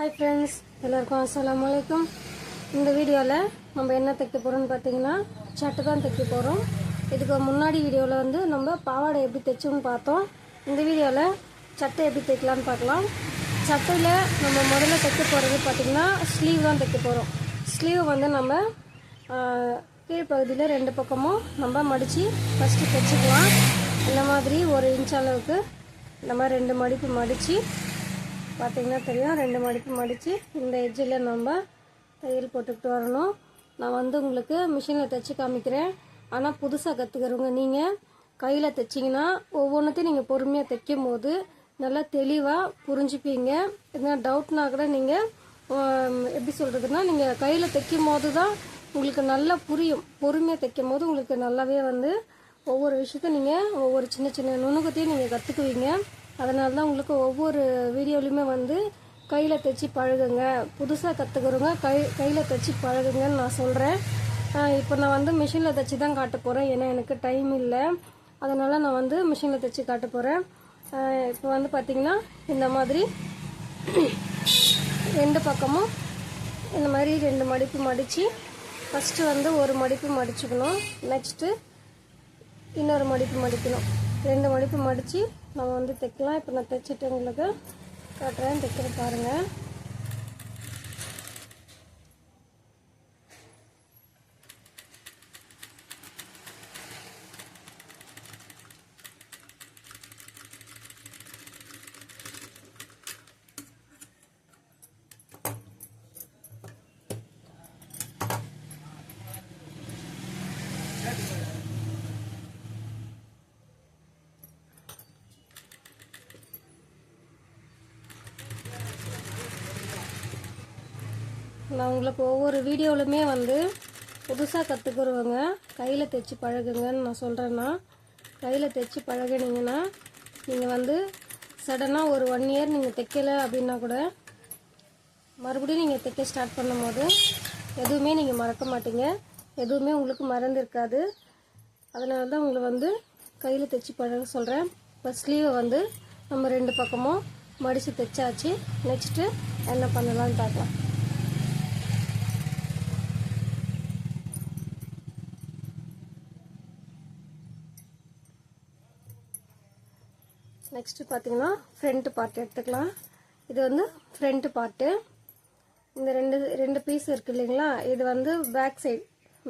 Hi friends எல்லாருக்கும் அஸ்லாம் வலைக்கும் இந்த வீடியோவில் நம்ம என்ன தைக்க போகிறோம்னு பார்த்தீங்கன்னா சட்டை தான் தைக்க போகிறோம் இதுக்கு முன்னாடி வீடியோவில் வந்து நம்ம பாவாடை எப்படி தைச்சோம்னு பார்த்தோம். இந்த வீடியோவில் சட்டை எப்படி தைக்கலாம்னு பார்க்கலாம். சட்டையில் நம்ம முதல்ல தைக்க போகிறது பார்த்திங்கன்னா ஸ்லீவ் தான் தைக்க போகிறோம் ஸ்லீவ் வந்து நம்ம கீழ்ப்பகுதியில் ரெண்டு பக்கமும் நம்ம மடித்து ஃபஸ்ட்டு தைச்சிக்கலாம். இந்த மாதிரி ஒரு இன்ச் அளவுக்கு இந்த மாதிரி ரெண்டு மடிப்பு மடித்து பார்த்தீங்கன்னா தெரியும். ரெண்டு மடிப்பு மடித்து இந்த எஜ்ஜில் நம்ம தையல் போட்டுக்கிட்டு வரணும். நான் வந்து உங்களுக்கு மிஷினில் தைச்சி காமிக்கிறேன். ஆனால் புதுசாக கற்றுக்கிறவங்க நீங்கள் கையில் தைச்சிங்கன்னா ஒவ்வொன்றுத்தையும் நீங்கள் பொறுமையாக தைக்கும் போது நல்லா தெளிவாக புரிஞ்சுப்பீங்க. எதனா டவுட்னா கூட நீங்கள் எப்படி சொல்கிறதுனா நீங்கள் கையில் தைக்கும் போது தான் உங்களுக்கு நல்லா புரியும். பொறுமையாக தைக்கும் போது உங்களுக்கு நல்லாவே வந்து ஒவ்வொரு விஷயத்தையும் நீங்கள் ஒவ்வொரு சின்ன சின்ன நுணுக்கத்தையும் நீங்கள் கற்றுக்குவீங்க அதனால தான் உங்களுக்கு ஒவ்வொரு வீடியோலையுமே வந்து கையில் தைச்சி பழகுங்க. புதுசாக கற்றுக்கிறவங்க கை கையில் தைச்சி பழகுங்கன்னு நான் சொல்கிறேன் இப்போ நான் வந்து மிஷினில் தைச்சி தான் காட்ட போகிறேன் ஏன்னா எனக்கு டைம் இல்லை. அதனால் நான் வந்து மிஷினில் தைச்சி காட்ட போகிறேன் இப்போ வந்து பார்த்திங்கன்னா இந்த மாதிரி ரெண்டு பக்கமும் இந்த மாதிரி ரெண்டு மடிப்பு மடித்து ஃபஸ்ட்டு வந்து ஒரு மடிப்பு மடிச்சுக்கணும். நெக்ஸ்ட்டு இன்னொரு மடிப்பு மடிக்கணும். ரெண்டு மடிப்பு மடித்து நம்ம வந்து தைக்கலாம். இப்போ நான் தைச்சிட்டு உங்களுக்கு காட்டுறேன். தைக்கிற பாருங்கள் நான் உங்களுக்கு ஒவ்வொரு வீடியோவிலுமே வந்து புதுசாக கற்றுக்குறவங்க கையில் தைச்சி பழகுங்கன்னு நான் சொல்கிறேன்னா கையில் தைச்சி பழகுனீங்கன்னா நீங்கள் வந்து சடனாக ஒரு ஒன் இயர் நீங்கள் தைக்கலை அப்படின்னா கூட மறுபடியும் நீங்கள் தைக்க ஸ்டார்ட் பண்ணும்போது எதுவுமே நீங்கள் மறக்க மாட்டீங்க. எதுவுமே உங்களுக்கு மறந்துருக்காது அதனால தான் உங்களை வந்து கையில் தைச்சி பழக சொல்கிறேன் இப்போ ஸ்லீவை வந்து நம்ம ரெண்டு பக்கமும் மடித்து தைச்சாச்சு. நெக்ஸ்ட்டு என்ன பண்ணலான்னு பார்க்கலாம். நெக்ஸ்ட்டு பார்த்தீங்கன்னா ஃப்ரண்ட்டு பார்ட் எடுத்துக்கலாம். இது வந்து ஃப்ரண்ட்டு பார்ட்டு இந்த ரெண்டு ரெண்டு பீஸ் இருக்குது இல்லைங்களா? இது வந்து பேக் சைடு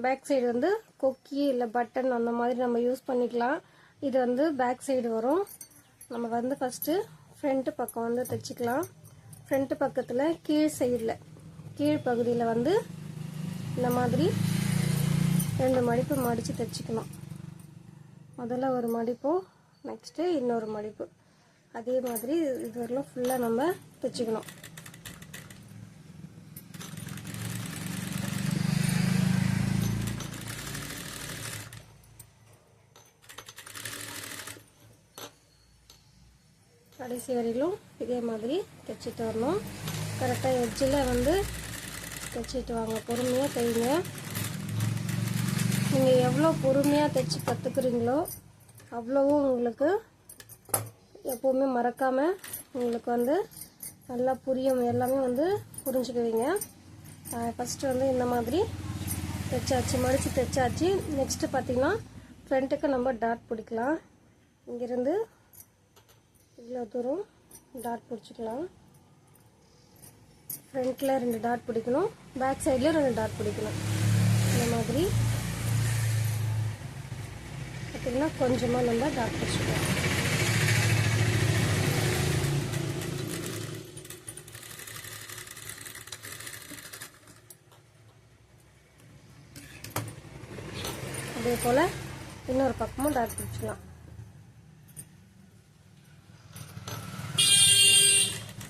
பேக் சைடு வந்து கொக்கி இல்லை பட்டன் அந்த மாதிரி நம்ம யூஸ் பண்ணிக்கலாம். இது வந்து பேக் சைடு வரும். நம்ம வந்து ஃபஸ்ட்டு ஃப்ரண்ட்டு பக்கம் வந்து தைச்சிக்கலாம். ஃப்ரண்ட்டு பக்கத்தில் கீழ் சைடில் கீழ் பகுதியில் வந்து இந்த மாதிரி ரெண்டு மடிப்பு மடித்து தைச்சிக்கணும். முதல்ல ஒரு மடிப்பும் நெக்ஸ்ட்டு இன்னொரு மடிப்பு. அதே மாதிரி இது வரலாம் ஃபுல்லாக நம்ம தைச்சிக்கணும் கடைசி வரையிலும் இதே மாதிரி தைச்சிட்டு வரணும். கரெக்டாக எட்ஜில் வந்து தைச்சிட்டு வாங்க. பொறுமையாக தைங்க. நீங்கள் எவ்வளோ பொறுமையாக தைச்சி கற்றுக்குறீங்களோ அவ்வளவும் உங்களுக்கு எப்போவுமே மறக்காமல் உங்களுக்கு வந்து நல்லா புரியும். எல்லாமே வந்து புரிஞ்சுக்குவீங்க. ஃபஸ்ட்டு வந்து இந்த மாதிரி தைச்சாச்சு மடித்து தைச்சாச்சு. நெக்ஸ்ட்டு பார்த்தீங்கன்னா ஃப்ரண்ட்டுக்கு நம்ம டாட் பிடிக்கலாம். இங்கேருந்து இவ்வளோ தூரம் டாட் பிடிச்சிக்கலாம். ஃப்ரண்ட்டில் ரெண்டு டாட் பிடிக்கணும். பேக் சைடில் ரெண்டு டாட் பிடிக்கணும். இந்த மாதிரி பார்த்தீங்கன்னா கொஞ்சமாக நம்ம டாட் வச்சுக்கலாம் அதே போல் இன்னொரு பக்கமும் டாட் பிடிச்சிக்கலாம்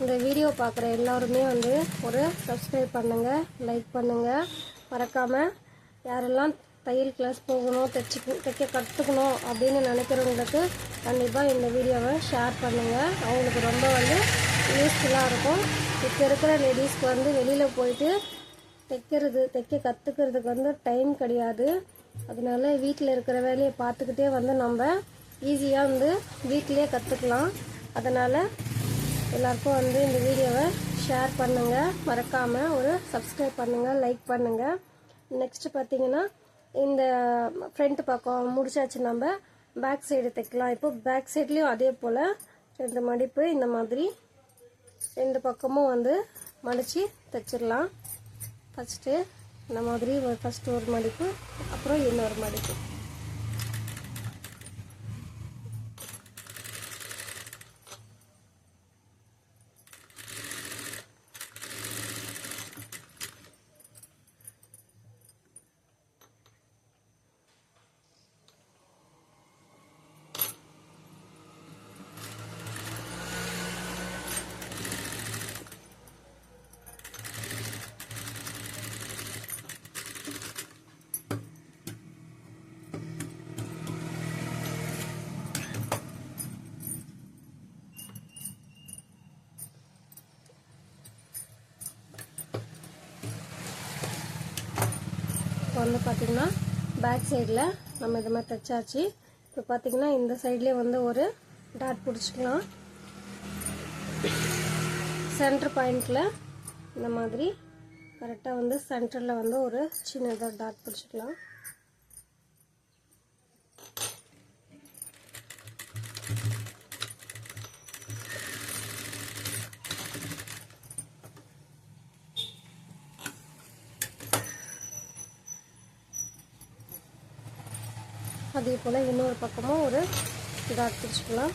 இந்த வீடியோ பார்க்குற எல்லாருமே வந்து ஒரு சப்ஸ்கிரைப் பண்ணுங்கள் லைக் பண்ணுங்கள் மறக்காமல் யாரெல்லாம் தையல் கிளாஸ் போகணும் தைச்சி தைக்க கற்றுக்கணும் அப்படின்னு நினைக்கிறவங்களுக்கு கண்டிப்பாக இந்த வீடியோவை ஷேர் பண்ணுங்கள் அவங்களுக்கு ரொம்ப வந்து யூஸ்ஃபுல்லாக இருக்கும். இப்போ இருக்கிற லேடிஸ்க்கு வந்து வெளியில் போயிட்டு தைக்கிறது தைக்க கற்றுக்கிறதுக்கு வந்து டைம் கிடையாது. அதனால வீட்டில் இருக்கிற வேலையை பார்த்துக்கிட்டே வந்து நம்ம ஈஸியாக வந்து வீட்டிலே கற்றுக்கலாம் அதனால் எல்லாருக்கும் வந்து இந்த வீடியோவை ஷேர் பண்ணுங்கள் மறக்காமல் ஒரு சப்ஸ்கிரைப் பண்ணுங்கள் லைக் பண்ணுங்கள் நெக்ஸ்ட்டு பார்த்தீங்கன்னா இந்த ஃப்ரண்ட் பக்கம் முடிச்சாச்சு நம்ம. பேக் சைடு தைக்கலாம். இப்போ பேக் சைட்லேயும் அதே போல் ரெண்டு மடிப்பு இந்த மாதிரி ரெண்டு பக்கமும் வந்து மடித்து தைச்சிடலாம். ஃபஸ்ட்டு இந்த மாதிரி ஃபஸ்ட்டு ஒரு மடிப்பு அப்புறம் இன்னொரு மடிப்பு இப்போ வந்து பார்த்திங்கன்னா பேக் சைடில் நம்ம இது மாதிரி தைச்சாச்சு இப்போ பார்த்திங்கன்னா இந்த சைட்லேயே வந்து ஒரு டாட் பிடிச்சிக்கலாம். சென்டர் பாயிண்டில் இந்த மாதிரி கரெக்டாக வந்து சென்டரில் வந்து ஒரு சின்னதாக டாட் பிடிச்சிக்கலாம். அதே போல் இன்னொரு பக்கமும் ஒரு டாட் பிடிச்சிக்கலாம்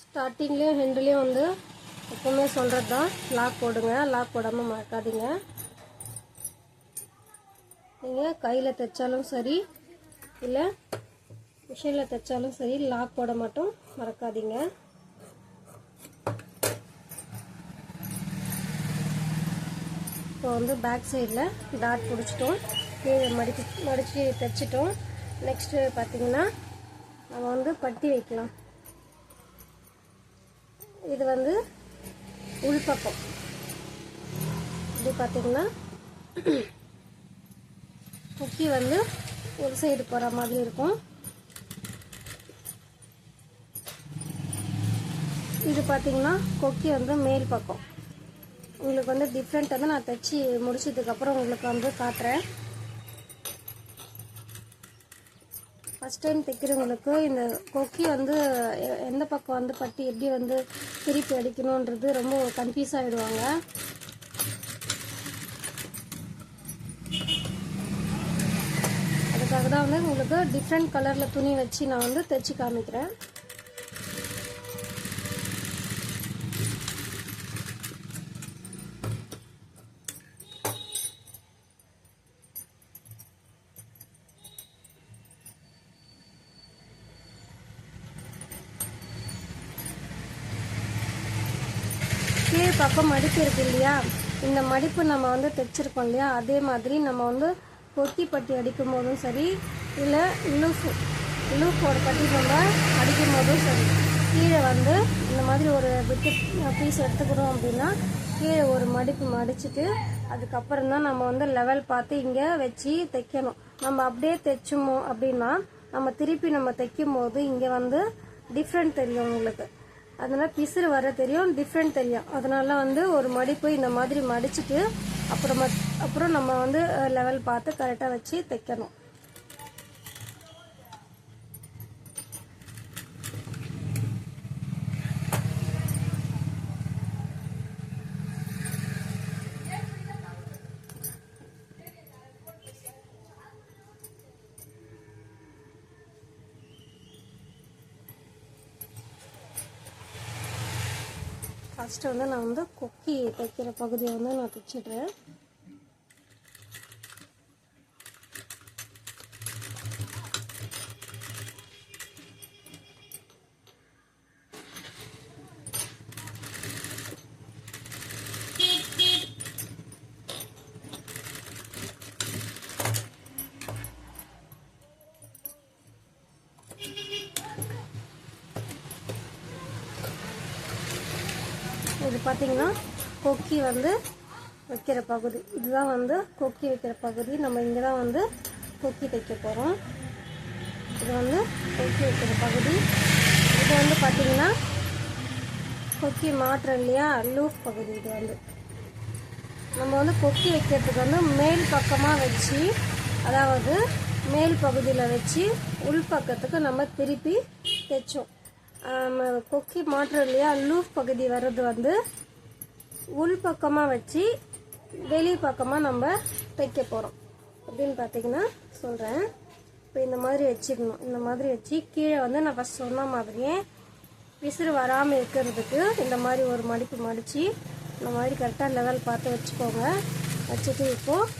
ஸ்டார்டிங்லேயும் ஹெண்ட்லேயும் வந்து எப்பவுமே சொல்கிறது தான் லாக் போடுங்க. லாக் போடாமல் மறக்காதீங்க. நீங்கள் கையில் தைச்சாலும் சரி இல்லை மிஷினில் தைச்சாலும் சரி லாக் போட மட்டும் மறக்காதீங்க. இப்போ வந்து பேக் சைடில் டாட் பிடிச்சிட்டோம். கீழே மடிச்சு மடித்து தைச்சிட்டோம். நெக்ஸ்ட்டு பார்த்திங்கன்னா நம்ம வந்து பட்டி வைக்கலாம். இது வந்து உள்பக்கம். இப்படி பார்த்தீங்கன்னா கொக்கி வந்து ஒரு சைடு போகிற மாதிரி இருக்கும். இது பார்த்தீங்கன்னா கொக்கி வந்து மேல் பக்கம். உங்களுக்கு வந்து டிஃப்ரெண்ட் வந்து நான் தைச்சி முடிச்சதுக்கப்புறம் உங்களுக்கு வந்து காட்டுறேன். ஃபஸ்ட் டைம் தைக்கிறவங்களுக்கு இந்த கொக்கி வந்து எ- எந்த பக்கம் வந்து பட்டி எப்படி வந்து திருப்பி அடிக்கணுன்றது ரொம்ப கன்ஃபியூஸ் ஆகிடுவாங்க அதுக்காக தான் வந்து உங்களுக்கு டிஃப்ரெண்ட் கலரில் துணி வச்சு நான் வந்து தைச்சி காமிக்கிறேன். பக்கம் மடிப்பு இருக்கு இல்லையா? இந்த மடிப்பு நம்ம வந்து தைச்சிருக்கோம் இல்லையா? அதே மாதிரி நம்ம வந்து கொக்கி பட்டி அடிக்கும் போதும் சரி இல்லை லூஃப் லூஃபோட பட்டி நம்ம அடிக்கும் போதும் சரி. கீழே வந்து இந்த மாதிரி ஒரு பிட்டு பீஸ் எடுத்துக்கிறோம் அப்படின்னா கீழே ஒரு மடிப்பு மடிச்சுட்டு அதுக்கப்புறம் தான் நம்ம வந்து லெவல் பார்த்து இங்கே வச்சு தைக்கணும். நம்ம அப்படியே தைச்சோமோ அப்படின்னா நம்ம திருப்பி நம்ம தைக்கும் போது இங்கே வந்து டிஃப்ரெண்ட் தெரியும் உங்களுக்கு. அதனால பிசுறு வர தெரியும் டிஃப்ரெண்ட் தெரியும். அதனால வந்து ஒரு மடிப்பு இந்த மாதிரி மடிச்சிட்டு அப்புறமா அப்புறம் நம்ம வந்து லெவல் பார்த்து கரெக்டாக வச்சு தைக்கணும். ஃபஸ்ட்டு வந்து நான் வந்து கொக்கி தைக்கிற பகுதியை வந்து நான் தைச்சிடுறேன் இது பார்த்தீங்கன்னா கொக்கி வந்து வைக்கிற பகுதி. இதுதான் வந்து கொக்கி வைக்கிற பகுதி. நம்ம இங்கே தான் வந்து கொக்கி தைக்க போகிறோம் இது வந்து கொக்கி வைக்கிற பகுதி. இது வந்து பார்த்தீங்கன்னா கொக்கி மாற்றம் இல்லையா? லூப் பகுதி இது வந்து. நம்ம வந்து கொக்கி வைக்கிறதுக்கு வந்து மேல் பக்கமாக வச்சு அதாவது மேல் பகுதியில் வச்சு உள் பக்கத்துக்கு நம்ம திருப்பி தைச்சோம். கொக்கி மாற்றம் இல்லையா? லூப் பகுதி வர்றது வந்து உள் பக்கமாக வச்சு வெளி பக்கமாக நம்ம தைக்க போகிறோம் அப்படின்னு பார்த்தீங்கன்னா சொல்கிறேன் இப்போ இந்த மாதிரி வச்சுக்கணும் இந்த மாதிரி வச்சு கீழே வந்து நான் ஃபஸ்ட் சொன்ன மாதிரியே விசிறு வராமல் இருக்கிறதுக்கு இந்த மாதிரி ஒரு மடிப்பு மடித்து இந்த மாதிரி கரெக்டாக லெவல் பார்த்து வச்சுக்கோங்க. வச்சுட்டு இப்போது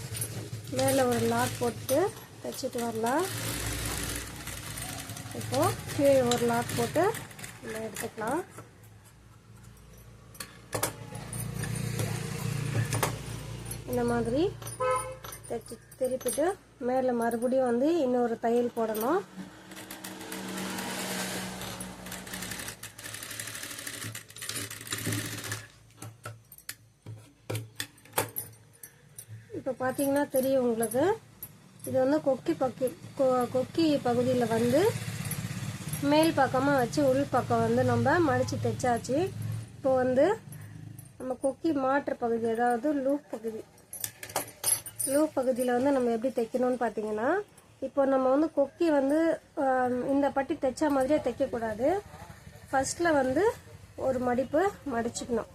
மேலே ஒரு லாக் போட்டு தைச்சிட்டு வரலாம். இப்போது கீழே ஒரு லாக் போட்டு நம்ம எடுத்துக்கலாம். இந்த மாதிரி தைச்சி திருப்பிட்டு மேலே மறுபடியும் வந்து இன்னொரு தையல் போடணும். இப்போ பார்த்தீங்கன்னா தெரியும் உங்களுக்கு. இது வந்து கொக்கி பக்கி கொ- கொக்கி பகுதியில் வந்து மேல் பக்கமாக வச்சு உள் பக்கம் வந்து நம்ம மடித்து தைச்சாச்சு. இப்போ வந்து நம்ம கொக்கி மாற்று பகுதி அதாவது லூப் பகுதி. லூப் பகுதியில் வந்து நம்ம எப்படி தைக்கணும்னு பார்த்தீங்கன்னா இப்போ நம்ம வந்து கொக்கி வந்து இந்த பட்டி தைச்ச மாதிரியே தைக்கக்கூடாது. ஃபஸ்ட்டில் வந்து ஒரு மடிப்பு மடிச்சுக்கணும்.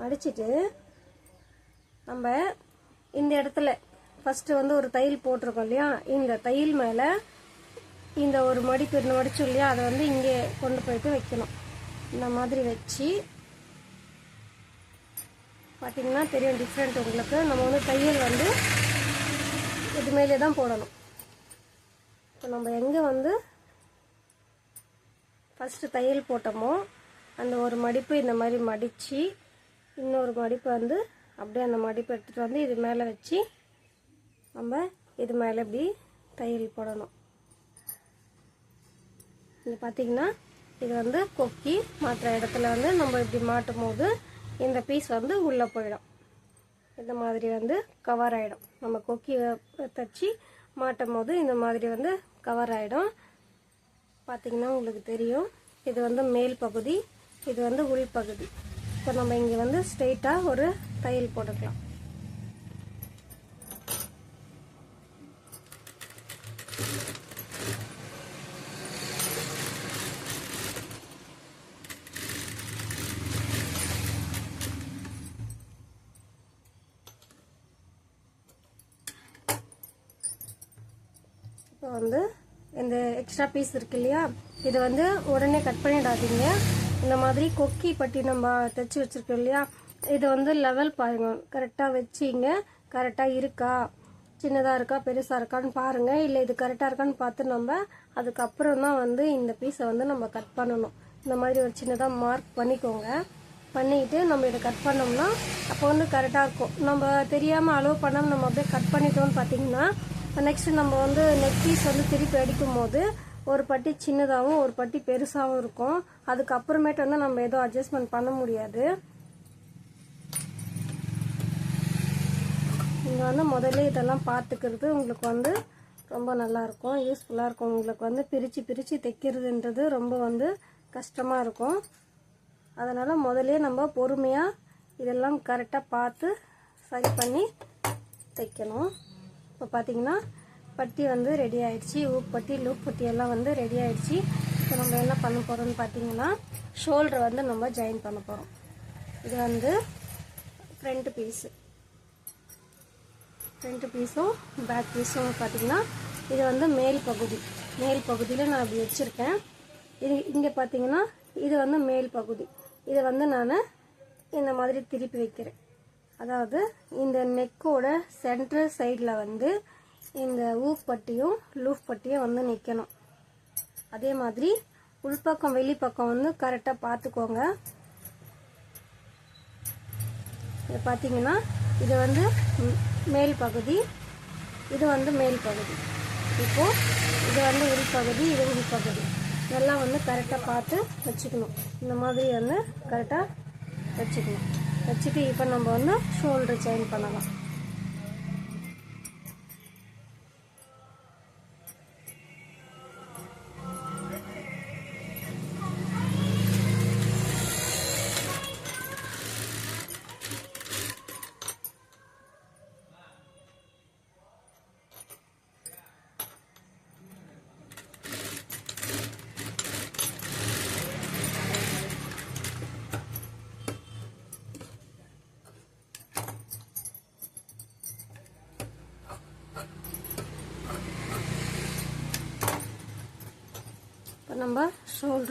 மடிச்சிட்டு நம்ம இந்த இடத்துல ஃபஸ்ட்டு வந்து ஒரு தையல் போட்டிருக்கோம் இல்லையா? இந்த தையல் மேலே இந்த ஒரு மடிப்பு இந்த மடிச்சோம் இல்லையா அதை வந்து இங்கே கொண்டு போயிட்டு வைக்கணும். இந்த மாதிரி வச்சு பார்த்தீங்கன்னா தெரியும் டிஃப்ரெண்ட் உங்களுக்கு. நம்ம வந்து தையல் வந்து இது மேலே தான் போடணும். இப்போ நம்ம எங்கே வந்து ஃபஸ்ட்டு தையல் போட்டோமோ அந்த ஒரு மடிப்பு இந்த மாதிரி மடித்து இன்னொரு மடிப்பு வந்து அப்படியே அந்த மடிப்பு எடுத்துகிட்டு வந்து இது மேலே வச்சு நம்ம இது மேலே இப்படி தையல் போடணும். இது பார்த்தீங்கன்னா இது வந்து கொக்கி. மாற்ற இடத்துல வந்து நம்ம இப்படி மாட்டும் போது இந்த பீஸ் வந்து உள்ளே போயிடும். இந்த மாதிரி வந்து கவர் ஆகிடும் நம்ம கொக்கி தச்சு மாட்டும் போது இந்த மாதிரி வந்து கவர் ஆகிடும் பார்த்தீங்கன்னா உங்களுக்கு தெரியும். இது வந்து மேல் பகுதி இது வந்து உள் பகுதி. இப்போ நம்ம இங்கே வந்து ஸ்ட்ரெயிட்டாக ஒரு தையல் போட்டுக்கலாம் இப்போ வந்து இந்த எக்ஸ்ட்ரா பீஸ் இருக்கு இல்லையா? இதை வந்து உடனே கட் பண்ணிடாதீங்க. இந்த மாதிரி கொக்கி பட்டி நம்ம தைச்சி வச்சிருக்கோம் இல்லையா? இது வந்து லெவல் பாருங்க. கரெக்டாக வச்சிங்க. கரெக்டாக இருக்கா? சின்னதாக இருக்கா? பெருசாக இருக்கான்னு பாருங்கள் இல்லை இது கரெக்டாக இருக்கான்னு பார்த்து நம்ம அதுக்கப்புறம் தான் வந்து இந்த பீஸை வந்து நம்ம கட் பண்ணணும். இந்த மாதிரி ஒரு சின்னதாக மார்க் பண்ணிக்கோங்க. பண்ணிட்டு நம்ம இதை கட் பண்ணோம்னா அப்போ வந்து கரெக்டாக இருக்கும். நம்ம தெரியாமல் அளவு பண்ணாமல் நம்ம அப்படியே கட் பண்ணிட்டோம்னு பார்த்தீங்கன்னா நெக்ஸ்ட்டு நம்ம வந்து நெக் பீஸ் வந்து திருப்பி அடிக்கும் போது ஒரு பட்டி சின்னதாகவும் ஒரு பட்டி பெருசாகவும் இருக்கும். அதுக்கப்புறமேட்டு வந்து நம்ம எதுவும் அட்ஜஸ்ட்மெண்ட் பண்ண முடியாது. நீங்கள் வந்து முதல்ல இதெல்லாம் பார்த்துக்கிறது உங்களுக்கு வந்து ரொம்ப நல்லாயிருக்கும் யூஸ்ஃபுல்லாக இருக்கும். உங்களுக்கு வந்து பிரித்து பிரித்து தைக்கிறதுன்றது ரொம்ப வந்து கஷ்டமாக இருக்கும். அதனால் முதலே நம்ம பொறுமையாக இதெல்லாம் கரெக்டாக பார்த்து சரி பண்ணி தைக்கணும். இப்போ பார்த்தீங்கன்னா பட்டி வந்து ரெடி ஆகிடுச்சி ஊப்பட்டி லூப் பட்டி எல்லாம் வந்து ரெடி ஆகிடுச்சி இப்போ நம்ம என்ன பண்ண போகிறோம்னு பார்த்தீங்கன்னா ஷோல்டர் வந்து நம்ம ஜாயின் பண்ண போகிறோம் இது வந்து ஃப்ரண்ட் பீஸு ஃப்ரண்ட் பீஸும் பேக் பீஸும் பார்த்தீங்கன்னா இது வந்து மேல் பகுதி. மேல் பகுதியில் நான் இப்படி வச்சுருக்கேன். இது இங்கே பார்த்தீங்கன்னா இது வந்து மேல் பகுதி. இதை வந்து நான் இந்த மாதிரி திருப்பி வைக்கிறேன். அதாவது இந்த நெக்கோட சென்ட்ரல் சைடில் வந்து இந்த ஊக் பட்டியும் லூஃப் பட்டியும் வந்து நிற்கணும் அதே மாதிரி உள்பக்கம் வெளிப்பக்கம் வந்து கரெக்டாக பார்த்துக்கோங்க. இது பார்த்தீங்கன்னா இது வந்து மேல் பகுதி இது வந்து மேல் பகுதி. இப்போது இது வந்து உள்பகுதி இது உள்பகுதி இதெல்லாம் வந்து கரெக்டாக பார்த்து வச்சுக்கணும். இந்த மாதிரி வந்து கரெக்டாக வச்சுக்கணும். வச்சுட்டு இப்போ நம்ம வந்து ஷோல்டர் செயின் பண்ணலாம்.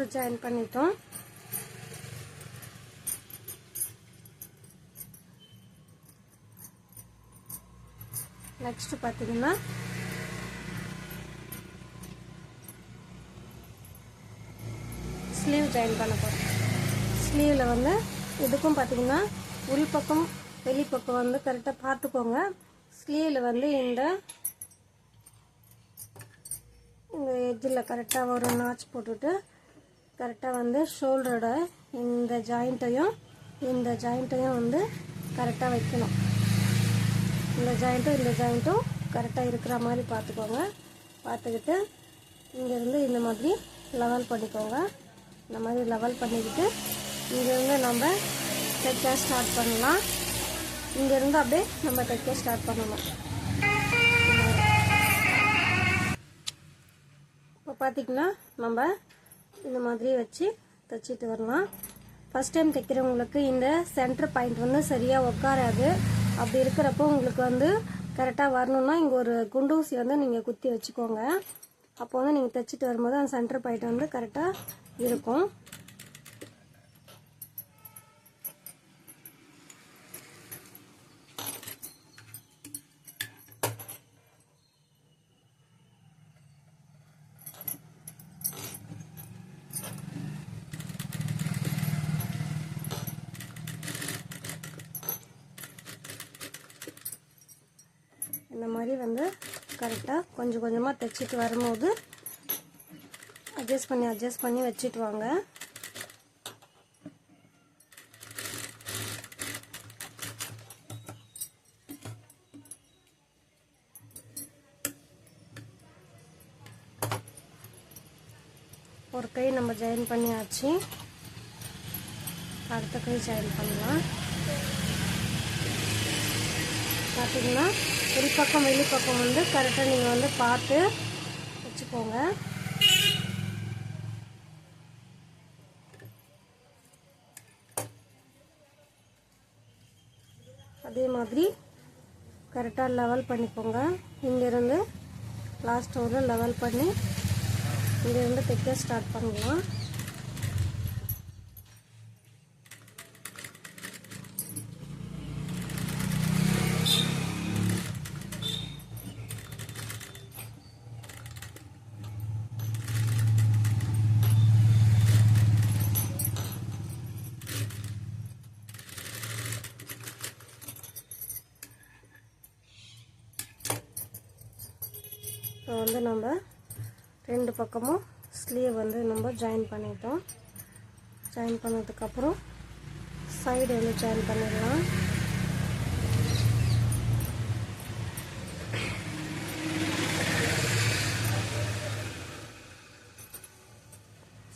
ஷோல்டர் ஜாயின் பண்ணிட்டோம். நெக்ஸ்ட் பார்த்தீங்கன்னா ஸ்லீவ் ஜாயின் பண்ண போகிறோம் ஸ்லீவில் வந்து இதுக்கும் பார்த்தீங்கன்னா உள்பக்கம் வெளிப்பக்கம் வந்து கரெக்டாக பார்த்துக்கோங்க. ஸ்லீவில் வந்து இந்த இந்த எஜ்ஜில் கரெக்டாக ஒரு நாச் போட்டுட்டு கரெக்டாக வந்து ஷோல்டரோட இந்த ஜாயிண்ட்டையும் இந்த ஜாயிண்ட்டையும் வந்து கரெக்டாக வைக்கணும். இந்த ஜாயிண்ட்டும் இந்த ஜாயிண்ட்டும் கரெக்டாக இருக்கிற மாதிரி பார்த்துக்கோங்க. பார்த்துக்கிட்டு இங்கேருந்து இந்த மாதிரி லெவல் பண்ணிக்கோங்க. இந்த மாதிரி லெவல் பண்ணிக்கிட்டு இங்கேருந்து நம்ம தைக்க ஸ்டார்ட் பண்ணலாம். இங்கேருந்து அப்படியே நம்ம தைக்க ஸ்டார்ட் பண்ணணும். இப்போ பார்த்திங்கன்னா நம்ம இந்த மாதிரி வச்சு தைச்சிட்டு வரலாம். ஃபஸ்ட் டைம் தைக்கிறவங்களுக்கு இந்த சென்டர் பாயிண்ட் வந்து சரியாக உட்காராது அப்படி இருக்கிறப்போ உங்களுக்கு வந்து கரெக்டாக வரணும்னா இங்கே ஒரு குண்டூசி வந்து நீங்கள் குத்தி வச்சுக்கோங்க. அப்போ வந்து நீங்கள் தைச்சிட்டு வரும்போது அந்த சென்டர் பாயிண்ட் வந்து கரெக்டாக இருக்கும் இந்த மாதிரி வந்து கரெக்டாக கொஞ்சம் கொஞ்சமாக தைச்சிட்டு வரும்போது அட்ஜஸ்ட் பண்ணி அட்ஜஸ்ட் பண்ணி வச்சுட்டு வாங்க. ஒரு கை நம்ம ஜாயின் பண்ணியாச்சு. அடுத்த கை ஜாயின் பண்ணலாம். பார்த்தீங்கன்னா உள்பக்கம் வெளிப்பக்கம் வந்து கரெக்டாக நீங்கள் வந்து பார்த்து வச்சுக்கோங்க. அதே மாதிரி கரெக்டாக லெவல் பண்ணிக்கோங்க. இங்கேருந்து லாஸ்ட் ஒரு லெவல் பண்ணி இங்கேருந்து தைக்க ஸ்டார்ட் பண்ணலாம். இப்போ வந்து நம்ம ரெண்டு பக்கமும் ஸ்லீவ் வந்து நம்ம ஜாயின் பண்ணிட்டோம். ஜாயின் பண்ணதுக்கப்புறம் சைடு வந்து ஜாயின் பண்ணிடலாம்.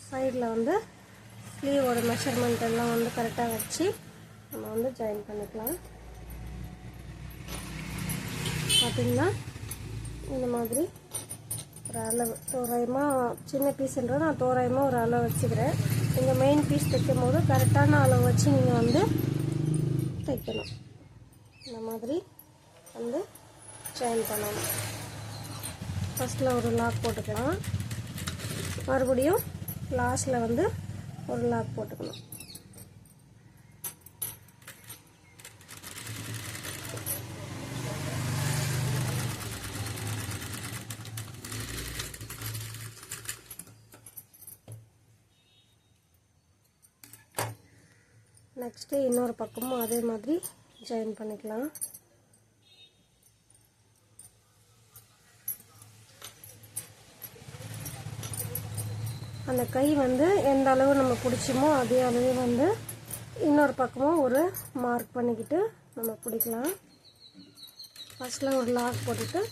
சைடில் வந்து ஸ்லீவோட மெஷர்மெண்ட் எல்லாம் வந்து கரெக்டாக வச்சு நம்ம வந்து ஜாயின் பண்ணிக்கலாம். பார்த்தீங்கன்னா இந்த மாதிரி ஒரு அளவு. தோராயமாக சின்ன பீஸுன்றது நான் தோராயமாக ஒரு அளவு வச்சுக்கிறேன். நீங்கள் மெயின் பீஸ் தைக்கும் போது கரெக்டான அளவு வச்சு நீங்கள் வந்து தைக்கணும். இந்த மாதிரி வந்து ஜாயின் பண்ணணும். ஃபஸ்ட்டில் ஒரு லாக் போட்டுக்கலாம். மறுபடியும் லாஸ்ட்டில் வந்து ஒரு லாக் போட்டுக்கணும். நெக்ஸ்ட்டு இன்னொரு பக்கமும் அதே மாதிரி ஜாயின் பண்ணிக்கலாம். அந்த கை வந்து எந்த அளவு நம்ம பிடிச்சோமோ அதே அளவு வந்து இன்னொரு பக்கமும் ஒரு மார்க் பண்ணிக்கிட்டு நம்ம பிடிக்கலாம். ஃபஸ்ட்டில் ஒரு லாக் போட்டுட்டு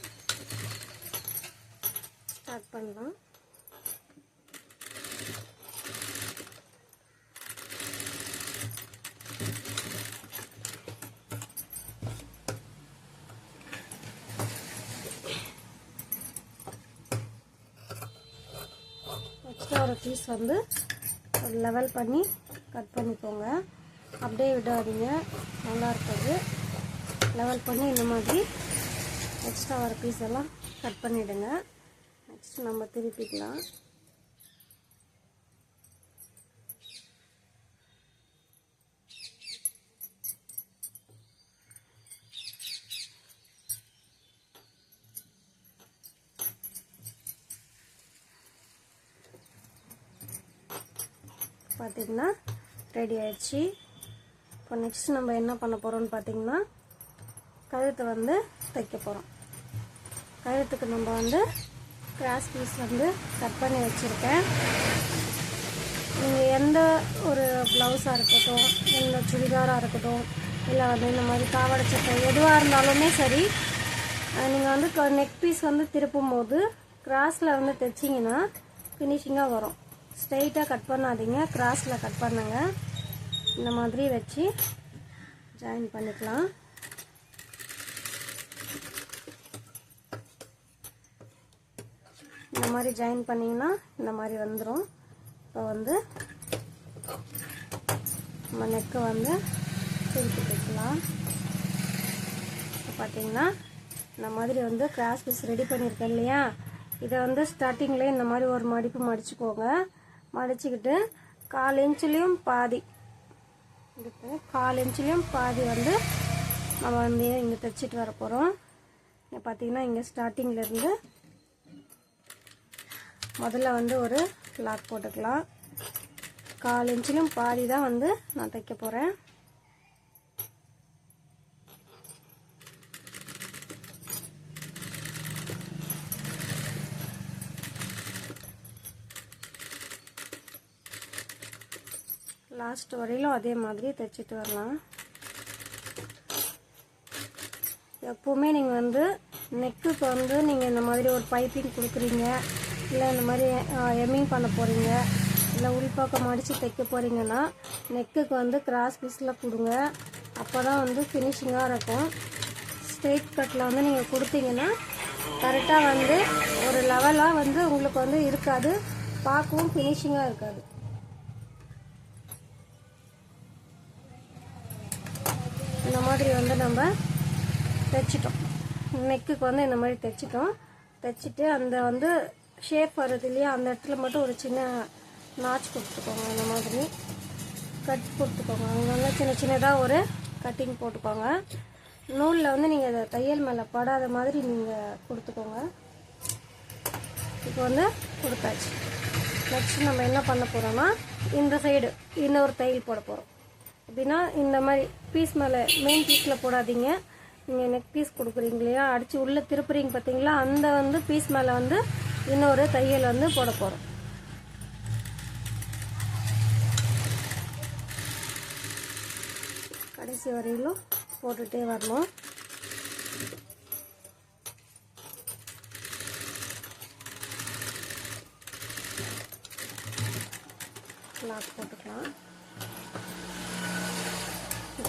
ஸ்டார்ட் பண்ணலாம். எக்ஸ்ட்ரா ஒரு பீஸ் வந்து ஒரு லெவல் பண்ணி கட் பண்ணிக்கோங்க. அப்படியே விடாதீங்க. நல்லா இருக்காது. லெவல் பண்ணி இந்த மாதிரி எக்ஸ்ட்ரா வர பீஸ் எல்லாம் கட் பண்ணிவிடுங்க நெக்ஸ்ட் நம்ம திருப்பிக்கலாம். பார்த்தீங்கன்னா ரெடி ஆயிடுச்சு. இப்போ நெக்ஸ்ட் நம்ம என்ன பண்ண போகிறோம்னு பார்த்தீங்கன்னா கழுத்தை வந்து தைக்க போகிறோம் கழுத்துக்கு நம்ம வந்து கிராஸ் பீஸ் வந்து கட் பண்ணி வச்சுருக்கேன். நீங்கள் எந்த ஒரு ப்ளவுஸாக இருக்கட்டும் எந்த சுடிதாராக இருக்கட்டும் இல்லை வந்து இந்த மாதிரி காவடை சட்டை எதுவாக இருந்தாலுமே சரி நீங்கள் வந்து நெக் பீஸ் வந்து திருப்பும் போது கிராஸில் வந்து தைச்சிங்கன்னா ஃபினிஷிங்காக வரும். ஸ்ட்ரெயிட்டாக கட் பண்ணாதீங்க. கிராஸில் கட் பண்ணுங்க. இந்த மாதிரி வச்சு ஜாயின் பண்ணிக்கலாம். இந்த மாதிரி ஜாயின் பண்ணிங்கன்னா இந்த மாதிரி வந்துடும் இப்போ வந்து நம்ம நெக்கை வந்து திருப்பி தைக்கலாம். இப்போ பார்த்தீங்கன்னா இந்த மாதிரி வந்து கிராஸ் பீஸ் ரெடி பண்ணியிருக்கேன் இல்லையா? இதை வந்து ஸ்டார்டிங்கில் இந்த மாதிரி ஒரு மடிப்பு மடிச்சுக்கோங்க. மடிச்சுக்கிட்டு கால் இன்ச்சுலேயும் பாதி இதுக்கு கால் இன்ச்சுலேயும் பாதி வந்து நம்ம வந்து இங்கே தைச்சிட்டு வர போகிறோம் இங்கே பார்த்தீங்கன்னா இங்கே ஸ்டார்டிங்லேருந்து முதல்ல வந்து ஒரு லாக் போட்டுக்கலாம். கால் இன்ச்சிலும் பாதி தான் வந்து நான் தைக்க போகிறேன் லாஸ்ட் வரையிலும் அதே மாதிரி தைச்சிட்டு வரலாம். எப்போவுமே நீங்கள் வந்து நெக்குக்கு வந்து நீங்கள் இந்த மாதிரி ஒரு பைப்பிங் கொடுக்குறீங்க. இல்லை இந்த மாதிரி எம்மிங் பண்ண போகிறீங்க இல்லை உள்பாக்கம் அடித்து தைக்க போகிறீங்கன்னா நெக்குக்கு வந்து கிராஸ் பீஸில் கொடுங்க. அப்போ தான் வந்து ஃபினிஷிங்காக இருக்கும். ஸ்ட்ரெயிட் கட்டில் வந்து நீங்கள் கொடுத்தீங்கன்னா கரெக்டாக வந்து ஒரு லெவலாக வந்து உங்களுக்கு வந்து இருக்காது. பார்க்கவும் ஃபினிஷிங்காக இருக்காது. இந்த மாதிரி வந்து நம்ம தைச்சிட்டோம். நெக்குக்கு வந்து இந்த மாதிரி தைச்சிட்டோம். தைச்சிட்டு அந்த வந்து ஷேப் வருது இல்லையா அந்த இடத்துல மட்டும் ஒரு சின்ன நாச் கொடுத்துக்கோங்க இந்த மாதிரி. கட் கொடுத்துக்கோங்க. அங்கே வந்து சின்ன சின்னதாக ஒரு கட்டிங் போட்டுக்கோங்க. நூலில் வந்து நீங்கள் அதை தையல் மேலே படாத மாதிரி நீங்கள் கொடுத்துக்கோங்க. இப்போ வந்து கொடுத்தாச்சு. நெக்ஸ்ட் நம்ம என்ன பண்ண போகிறோம்னா இந்த சைடு இன்னொரு தையல் போட போகிறோம் அப்படின்னா இந்த மாதிரி பீஸ் மேலே மெயின் பீஸில் போடாதீங்க. நீங்கள் நெக் பீஸ் கொடுக்குறீங்க இல்லையா? அடித்து உள்ளே திருப்புறீங்க பார்த்தீங்களா அந்த வந்து பீஸ் மேலே வந்து இன்னொரு தையல் வந்து போட போகிறோம் கடைசி வரையிலும் போட்டுகிட்டே வரணும். லாக் போட்டுக்கலாம்.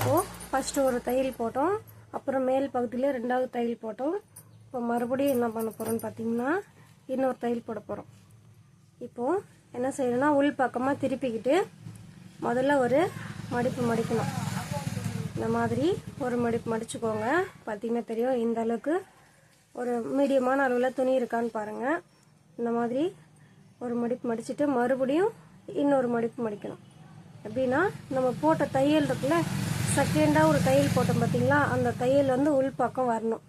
இப்போது ஃபஸ்ட்டு ஒரு தையல் போட்டோம். அப்புறம் மேல் பகுதியில் ரெண்டாவது தையல் போட்டோம். இப்போ மறுபடியும் என்ன பண்ண போகிறோம்னு பார்த்தீங்கன்னா இன்னொரு தையல் போட போகிறோம் இப்போது என்ன செய்யணும்னா உள் பக்கமாக திருப்பிக்கிட்டு முதல்ல ஒரு மடிப்பு மடிக்கணும். இந்த மாதிரி ஒரு மடிப்பு மடிச்சுக்கோங்க. பார்த்தீங்கன்னா தெரியும் இந்த அளவுக்கு ஒரு மீடியமான அளவில் துணி இருக்கான்னு பாருங்கள் இந்த மாதிரி ஒரு மடிப்பு மடிச்சுட்டு மறுபடியும் இன்னொரு மடிப்பு மடிக்கணும். எப்படின்னா நம்ம போட்ட தையல் இருக்குல்ல செகண்டாக ஒரு தையல் போட்டோம் பார்த்தீங்களா அந்த தையல் வந்து உள் பக்கம் வரணும்.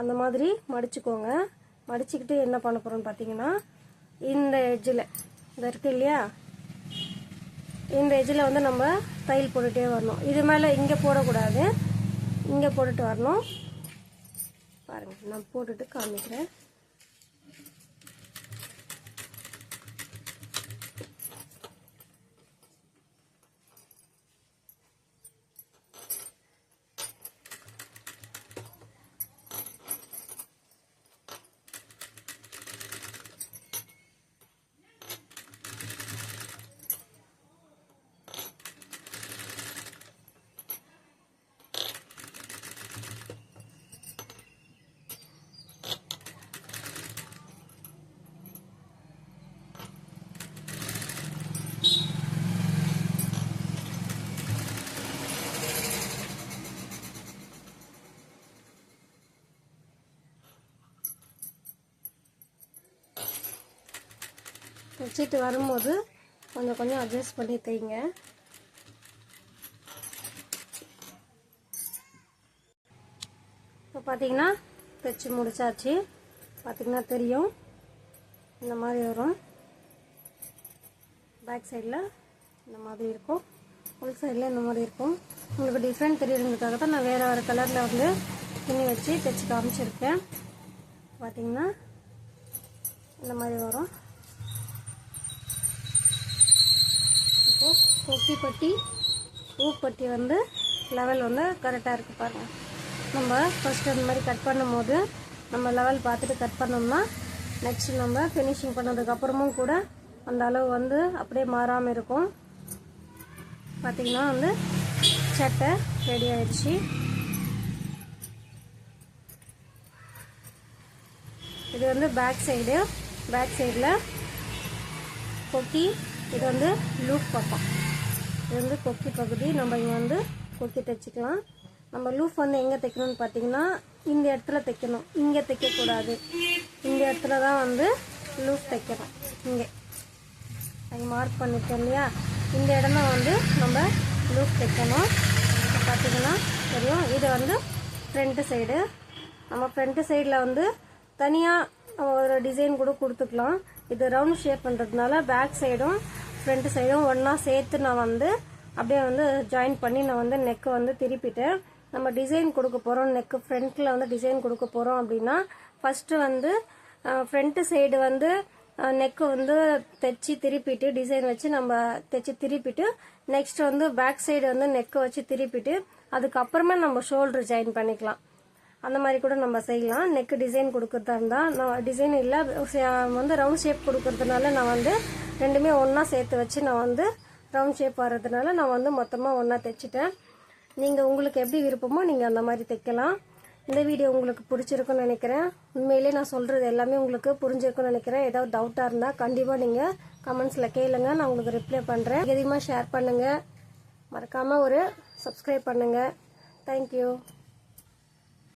அந்த மாதிரி மடிச்சுக்கோங்க. மடிச்சுக்கிட்டு என்ன பண்ண போகிறோம்னு பார்த்தீங்கன்னா இந்த எட்ஜில் இந்த இருக்குது இல்லையா? இந்த எஜ்ஜில் வந்து நம்ம தையல் போட்டுகிட்டே வரணும். இது மேலே இங்கே போடக்கூடாது. இங்கே போட்டுட்டு வரணும். பாருங்கள் நான் போட்டுட்டு காமிக்கிறேன். வச்சுட்டு வரும்போது கொஞ்சம் கொஞ்சம் அட்ஜஸ்ட் பண்ணி தைங்க இப்போ பார்த்தீங்கன்னா தைச்சி முடிச்சாச்சு. பார்த்தீங்கன்னா தெரியும். இந்த மாதிரி வரும். பேக் சைடில் இந்த மாதிரி இருக்கும். உள் சைடில் இந்த மாதிரி இருக்கும். உங்களுக்கு டிஃப்ரெண்ட் தெரியறதுக்காக தான் நான் வேறு வேறு கலரில் வந்து துணி வச்சு தைச்சு காமிச்சிருக்கேன். பார்த்தீங்கன்னா இந்த மாதிரி வரும். இப்போ கொக்கி பட்டி ஊப்பட்டி வந்து லெவல் வந்து கரெக்டாக இருக்குது பாருங்கள் நம்ம ஃபஸ்ட்டு அந்த மாதிரி கட் பண்ணும்போது நம்ம லெவல் பார்த்துட்டு கட் பண்ணோம்னா நெக்ஸ்ட் நம்ம ஃபினிஷிங் பண்ணதுக்கப்புறமும் கூட அந்த அளவு வந்து அப்படியே மாறாமல் இருக்கும். பார்த்திங்கன்னா வந்து சட்டை ரெடி ஆயிடுச்சு. இது வந்து பேக் சைடு பேக் சைடில் கொக்கி இது வந்து லூப் பக்கம். இது வந்து கொக்கி பகுதி. நம்ம இங்கே வந்து கொக்கி தைச்சிக்கலாம் நம்ம லூஃப் வந்து எங்கே தைக்கணும்னு பார்த்தீங்கன்னா இந்த இடத்துல தைக்கணும் இங்கே தைக்கக்கூடாது இந்த இடத்துல தான் வந்து லூஃப் தைக்கணும் இங்கே. அங்கே மார்க் பண்ணிட்டோம் இல்லையா? இந்த இடம் தான் வந்து நம்ம லூஃப் தைக்கணும் பார்த்தீங்கன்னா தெரியும். இது வந்து ஃப்ரண்ட்டு சைடு நம்ம ஃப்ரண்ட்டு சைடில் வந்து தனியாக ஒரு டிசைன் கூட கொடுத்துக்கலாம். இது ரவுண்ட் ஷேப் பண்ணுறதுனால பேக் சைடும் ஃப்ரண்ட் சைடும் ஒன்றா சேர்த்து நான் வந்து அப்படியே வந்து ஜாயின் பண்ணி நான் வந்து நெக்கை வந்து திருப்பிட்டேன். நம்ம டிசைன் கொடுக்க போகிறோம் நெக்கு ஃப்ரண்ட்டில் வந்து டிசைன் கொடுக்க போகிறோம் அப்படின்னா ஃபஸ்ட்டு வந்து ஃப்ரண்ட்டு சைடு வந்து நெக்கு வந்து தைச்சி திருப்பிட்டு டிசைன் வச்சு நம்ம தைச்சி திருப்பிட்டு நெக்ஸ்ட் வந்து பேக் சைடு வந்து நெக்கை வச்சு திருப்பிட்டு அதுக்கப்புறமா நம்ம ஷோல்டர் ஜாயின் பண்ணிக்கலாம். அந்த மாதிரி கூட நம்ம செய்யலாம். நெக்கு டிசைன் கொடுக்கறதா இருந்தால் நான் டிசைன் இல்லை. வந்து ரவுண்ட் ஷேப் கொடுக்கறதுனால நான் வந்து ரெண்டுமே ஒன்றா சேர்த்து வச்சு நான் வந்து ரவுண்ட் ஷேப் வர்றதுனால நான் வந்து மொத்தமாக ஒன்றா தைச்சிட்டேன். நீங்கள் உங்களுக்கு எப்படி விருப்பமோ நீங்கள் அந்த மாதிரி தைக்கலாம். இந்த வீடியோ உங்களுக்கு பிடிச்சிருக்குன்னு நினைக்கிறேன். உண்மையிலே நான் சொல்கிறது எல்லாமே உங்களுக்கு புரிஞ்சிருக்குன்னு நினைக்கிறேன். ஏதாவது டவுட்டாக இருந்தால் கண்டிப்பாக நீங்கள் கமெண்ட்ஸில் கேளுங்க. நான் உங்களுக்கு ரிப்ளை பண்ணுறேன் அதிகமாக ஷேர் பண்ணுங்கள் மறக்காமல் ஒரு சப்ஸ்கிரைப் பண்ணுங்கள் தேங்க்யூ